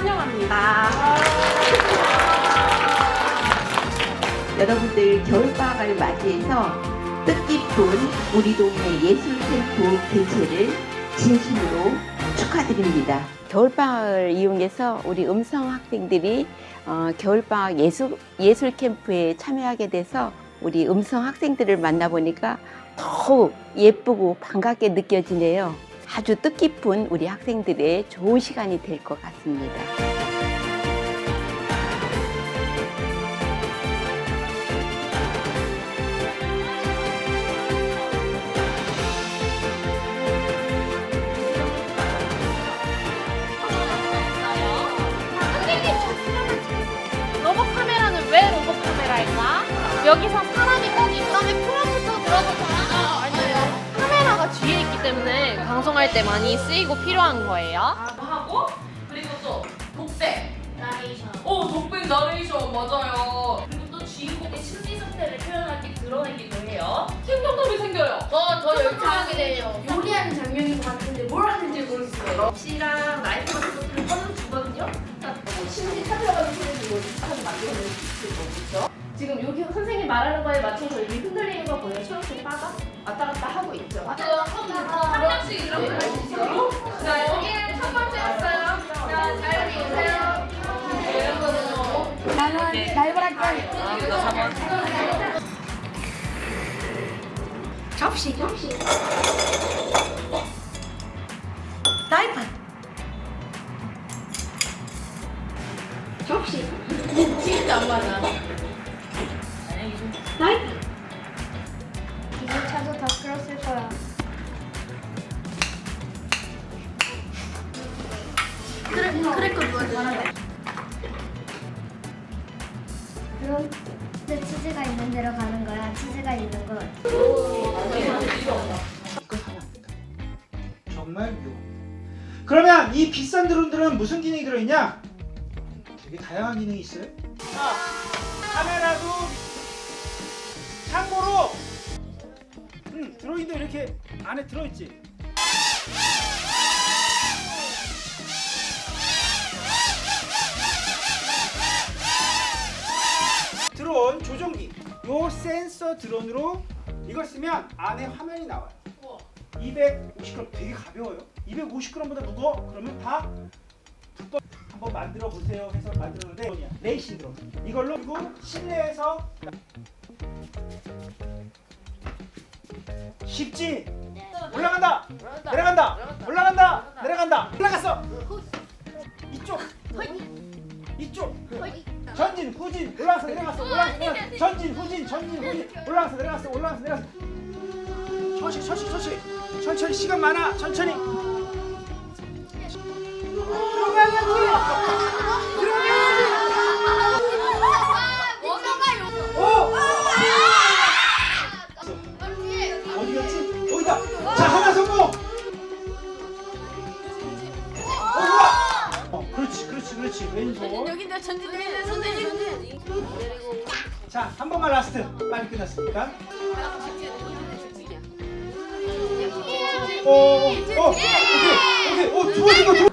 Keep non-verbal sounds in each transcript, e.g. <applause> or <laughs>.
환영합니다. 여러분들 겨울방학을 맞이해서 뜻깊은 우리 동네 예술 캠프 개최를 진심으로 축하드립니다. 겨울방학을 이용해서 우리 음성 학생들이 어, 겨울방학 예술, 예술 캠프에 참여하게 돼서 우리 음성 학생들을 만나보니까 더욱 예쁘고 반갑게 느껴지네요. 아주 뜻깊은 우리 학생들의 좋은 시간이 될 것 같습니다. 여기서 사람이 꼭 입감에 프롬프트 들어서. 뒤에 있기 때문에 방송할 때 많이 쓰이고 필요한 거예요. 하고 그리고 또 독백 나레이션. 오 독백 나레이션 맞아요 그리고 또 주인공의 심리 상태를 표현하기 드러내기도 해요 생동감이 생겨요 더더 열창하게 돼요. 요리하는 장면인 것 같은데 뭘 하는지 모르겠어요. 럽시랑 나이프 같은 것들을 꺼내 주거든요 심지 찾아가는 소리도 비슷하게 만들어낼 수 있을 거겠죠? 지금 여기 선생님 말하는 거에 맞춰서 여기 흔들리는 거 보여요? 자 여기는 첫 번째였어요 자잘 나는 걸. 접시. 접시. 나이프. 접시. 진짜 안 맞아. 크래커 누가 좋아하는 그럼 내 치즈가 있는 데로 가는 거야. 치즈가 있는 곳. 정말 묘. 그러면 이 비싼 드론들은 무슨 기능이 들어있냐? 되게 다양한 기능이 있어요. 자, 카메라도 참고로 음, 드로인도 이렇게 안에 들어있지. 센서 드론으로 이걸 쓰면 안에 화면이 나와요. 250g 되게 가벼워요. 250g보다 무거워? 그러면 다 불법 한번 만들어 보세요 해서 만들었는데 레이싱 드론. 이걸로 그리고 실내에서 쉽지? 올라간다. 내려간다. 올라간다. 내려간다. 올라갔어. 이쪽. 이쪽. 전진, 후진, 올라가서 내려갔어. 올라가서 내려갔어. 전진, 후진, 전진, 후진. 올라가서 내려갔어. 올라가서 내려갔어. 천천히, 천천히, 천천히. 천천히 시간 많아. 천천히. 자, 한 번만 라스트. 빨리 끝났으니까. 오, 오, 오, 오케이, 오케이, 오, 두 번, 두 번, 두 번.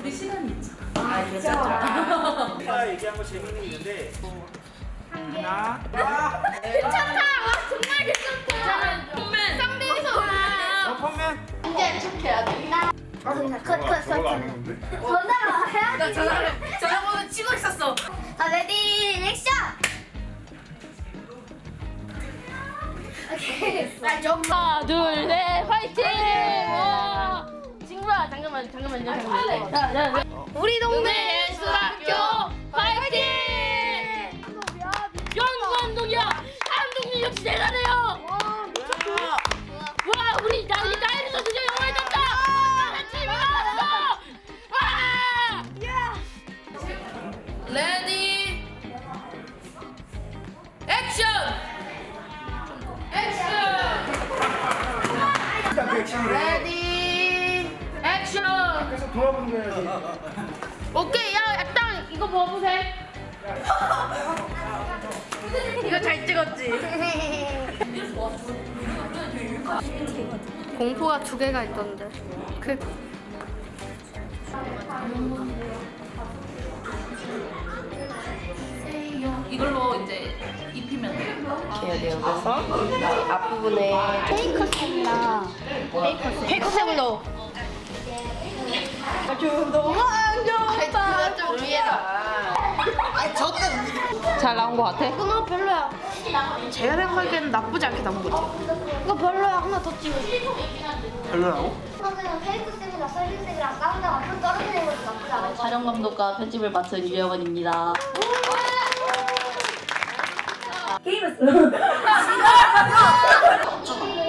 우리 시간이 있잖아 아까 얘기한 거 재밌는 게 있는데 하나, 와, 괜찮다. 와 정말 괜찮다. 홈맨. 쌍둥이서 올라. 어, 펌맨. 이제 착해야 돼. 컷, 컷, 컷. 전화 해야지. 전화번호 치고 있었어 아, 레디, 액션! 하나, 둘, 넷, 화이팅! 와. 친구야, 잠깐만, 잠깐만요, 잠깐만요. 자, 자, 자. 우리 동네 예술학교 화이팅! 연구한동이야. 한동민 역시 대단해 오케이 야 약당 이거 뭐 보세요 <laughs> 이거 잘 찍었지? <laughs> 공포가 두 개가 있던데. 그. 이걸로 이제 입히면 돼요. 이렇게 여기서? 앞부분에 페이커 셀라. 페이커 쌤을 넣어. 잘 나온 것 같아? 그거 별로야. 제가 생각하기에는 나쁘지 않게 나온 거지. 그거 별로야. 하나 더 찍어. 별로라고? 앞으로 것도 나쁘지 않아. 촬영 감독과 편집을 맡은 유영원입니다. <laughs>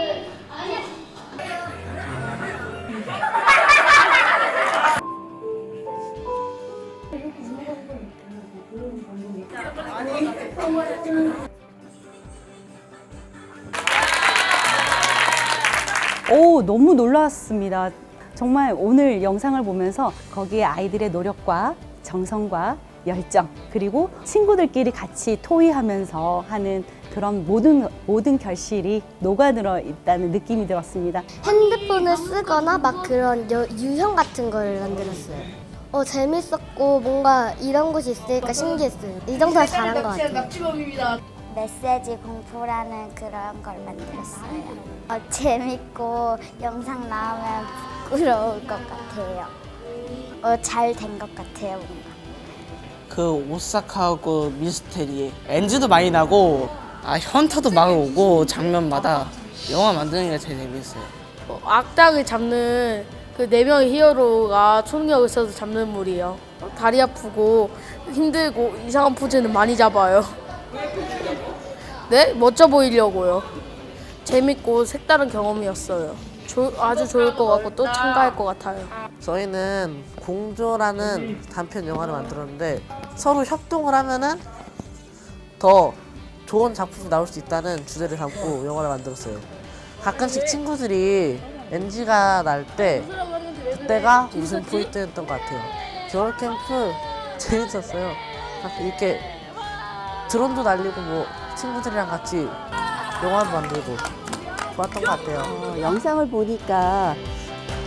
오, 너무 놀랐습니다. 정말 오늘 영상을 보면서 거기에 아이들의 노력과 정성과 열정, 그리고 친구들끼리 같이 토의하면서 하는 그런 모든, 모든 결실이 녹아들어 있다는 느낌이 들었습니다. 핸드폰을 쓰거나 막 그런 여- 유형 같은 걸 만들었어요. 어 재밌었고 뭔가 이런 곳이 있으니까 신기했어요. 이 정도면 잘한 것 같아요. 메시지 공포라는 그런 걸 만들었어요. 어, 재밌고 영상 나오면 부끄러울 것 같아요. 어, 잘 된 것 같아요 뭔가. 그 오사카하고 미스테리 엔즈도 많이 나고 아 현타도 막 오고 장면마다 영화 만드는 게 제일 재밌어요. 어, 악당을 잡는 그 네 명의 히어로가 초능력을 써서 잡는 물이에요. 어, 다리 아프고 힘들고 이상한 포즈는 많이 잡아요. 네? 멋져 보이려고요. 재밌고 색다른 경험이었어요. 조- 아주 좋을 것 같고 또 참가할 것 같아요. 저희는 공조라는 단편 영화를 만들었는데 서로 협동을 하면은 더 좋은 작품이 나올 수 있다는 주제를 담고 영화를 만들었어요. 가끔씩 친구들이 NG가 날 때 그때가 무슨 포인트였던 것 같아요. 겨울 캠프 <laughs> 재밌었어요. 이렇게 드론도 날리고 뭐 친구들이랑 같이 영화도 만들고 좋았던 것 같아요. 어, 영상을 보니까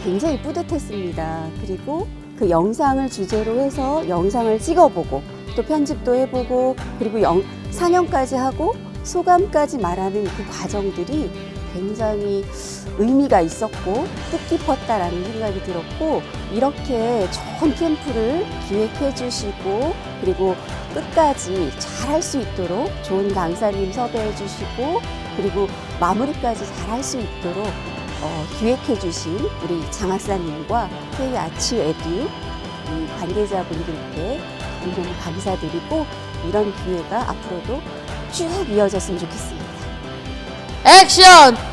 굉장히 뿌듯했습니다. 그리고 그 영상을 주제로 해서 영상을 찍어보고 또 편집도 해보고 그리고 영, 상영까지 하고 소감까지 말하는 그 과정들이 굉장히 의미가 있었고 뜻깊었다라는 생각이 들었고 이렇게 좋은 캠프를 기획해 주시고 그리고 끝까지 잘 할 수 있도록 좋은 강사님 섭외해 주시고 그리고 마무리까지 잘 할 수 있도록 어, 기획해 주신 우리 장학사님과 K 아치 에듀 이 관계자분들께 너무 감사드리고 이런 기회가 앞으로도 쭉 이어졌으면 좋겠습니다. 액션!